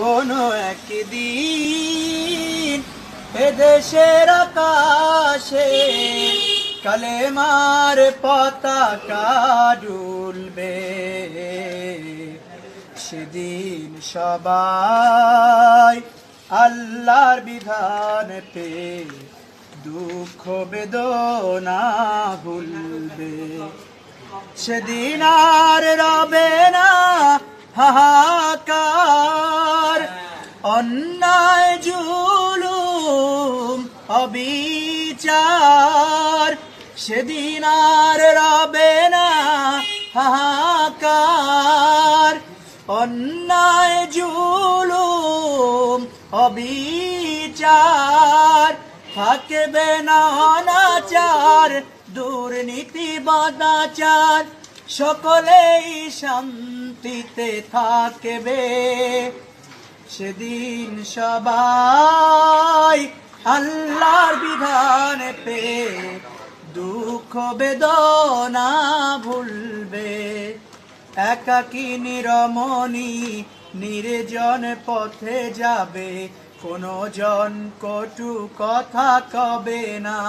কোনো একদিন এদেশের আকাশে কালেমার পতাকা ডুলবে। সেদিন সবাই আল্লাহর বিধান পে দুঃখ বেদনা ভুলবে। সেদিন আর রবে না হাহাকার অন্যায় জুলুম, অবিচার। সেদিন আর রবে না হাহাকার। অন্যায় জুলুম, অবিচার। থাকবে না অনাচার, দুর্নীতি, বাদাচার। সকলেই শান্তিতে থাকবে। সেদিন সবাই আল্লাহর বিধান পে দুঃখ বেদনা ভুলবে। একাকী নিরমণি নির্জন পথে যাবে কোনো জন কটু কথা কবে না।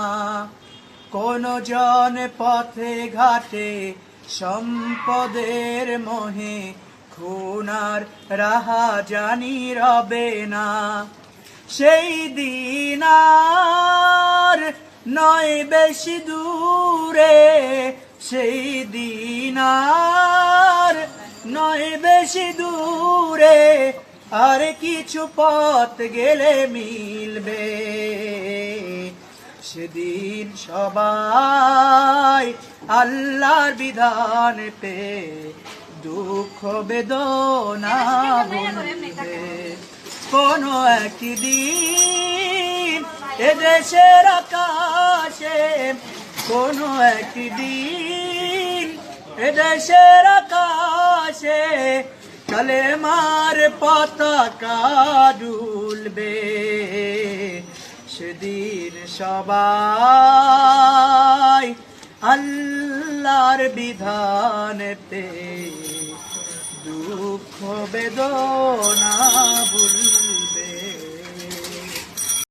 কোন জন পথে ঘাটে সম্পদের মোহে খুনার রাহা জানি রবে না। সেই দিন নয় বেশি দূরে, সেই দিন নয় বেশি দূরে আর কিছু পথ গেলে মিলবে। সেদিন সবাই আল্লাহর বিধান পে দুঃখ বেদনা কোনো একদিন এদেশের আকাশে কোনো একদিন এদেশের আকাশে কালেমার পতাকা ডুলবে সেদিন সবাই আল্লাহর বিধানেতে দুঃখ বেদনা